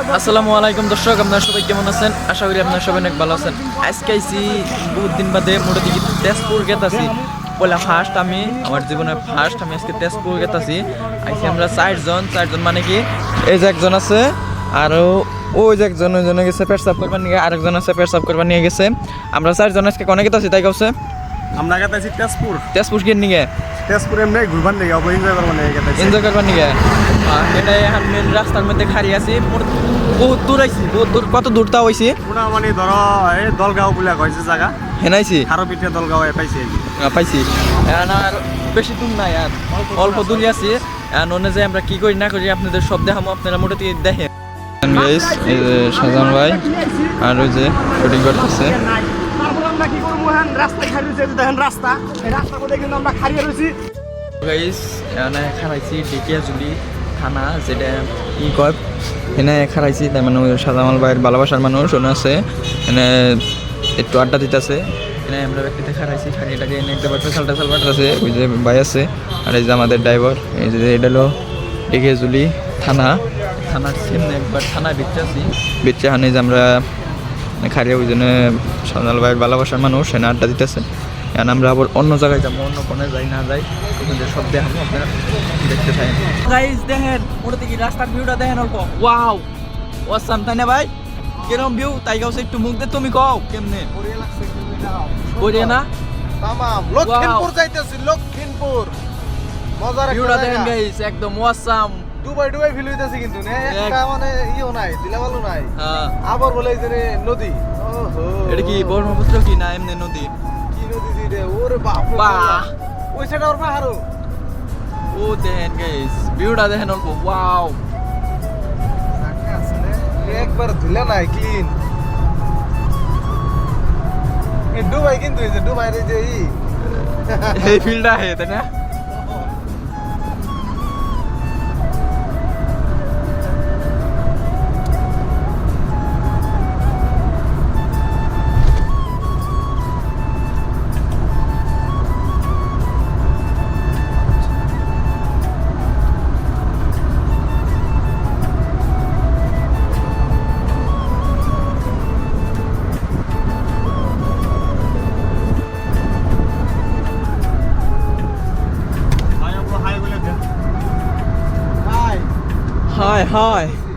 আসসালামু আলাইকুম দর্শক আপনারা সবাই কেমন আছেন? আশা করি আপনারা সবাই অনেক ভালো আছেন। আজকে আইসি বহুত দিন বাদে মোটা দিকে তেজপুর গেতাছি পয়লা ফার্স্ট আমি আমার জীবনে ফার্স্ট আমি আজকে তেজপুর গেতাছি আইসি আমরা চারজন চারজন মানে কি এই যে একজন আছে আরও ওই যে একজন ওই জনে গেছে পেটসাপ করবার নিয়ে আরেকজন আছে পেট পেটসাপ করবার নিয়ে গেছে। আমরা চারজন আজকে কোনে গেতাছি তাই কাছে আমরা গেতেছি তেজপুর। তেজপুর গিয়ে নিয়ে। তেজপুর এমনি ঘুরবার লেগে অব এনজয় করবার লেগে গেতেছি এনজয় করবার নিয়ে এটাই এখন মেন রাস্তার মধ্যে খাড়ি আছি। বহুত দূর আইছি বহুত দূর কত দূর তাও হইছি পুরা মানে ধরো এই দলগাঁও বলে কয়েছে জায়গা হেনাইছি খারো পিঠে দলগাঁও পাইছি। আর পাইছি। এখন আর বেশি দূর নাই আর অল্প দূরই আছি। এখন অন্য যে আমরা কি করি না করি আপনাদের সব দেখাবো আপনারা মোটামুটি দেখেন। গাইস এই যে সাজান ভাই আর ওই যে শুটিং করতেছে। কি করব হ্যাঁ রাস্তায় রয়েছে দেখেন রাস্তা। মধ্যে কিন্তু আমরা রয়েছি। ডিকিয়াজুলি থানা কয় মানে ভালোবাসার মানুষ, ওনা আছে। এখানে একটু আড্ডা দিতেছে। এখানে আমরা ব্যক্তিতে খারাইছি খাড়িটাকে এনে একটা পেশাল টেশাল আছে ওই যে ভাই আছে, আর এই যে আমাদের ড্রাইভার এই যে এটা হলো ডিকিয়াজুলি থানা। থানার সামনে একবার থানা বিচ্ছে আছি। হানে যে আমরা খারিয়া ওই জন্য সাজাল ভাইয়ের ভালোবাসার মানুষ এনে আড্ডা দিতেছে। এখন আমরা আবার অন্য জায়গায় যাব অন্য কোনে যাই না যাই ওখানে সব দেখাবো আপনারা দেখতে থাকেন। গাইস দেখেন ওটা থেকে রাস্তার ভিউটা দেখেন অল্প। ওয়াও ওয়াসাম তাই না ভাই? কিরম ভিউ তাই গাছে একটু মুখ দে তুমি কও কেমনে? বলিয়ে না? তামাম লক্ষিমপুর যাইতেছি লক্ষিমপুর। মজার একটা ভিউটা দেখেন। গাইস একদম ওয়াসাম ডুবাই ডুবাই ফিল হইতেছে কিন্তু একটা মানে ইও নাই দিলাবালু নাই। হ্যাঁ। আবার বলে যে নদী। ওহো। এটা কি ব্রহ্মপুত্র কি না এমনি নদী? কি নদী দি রে ওরে বাপ রে বাহ। ওই সাইডে ওর পাহাড়ও। ও দেখেন গাইস ভিউটা দেখেন অল্প ওয়াও একবার ধুলে নাই ক্লিন ডুবাই কিন্তু এই যে ডুবাই এই যে এই ফিল্ডটা হে তাই না? hi hi.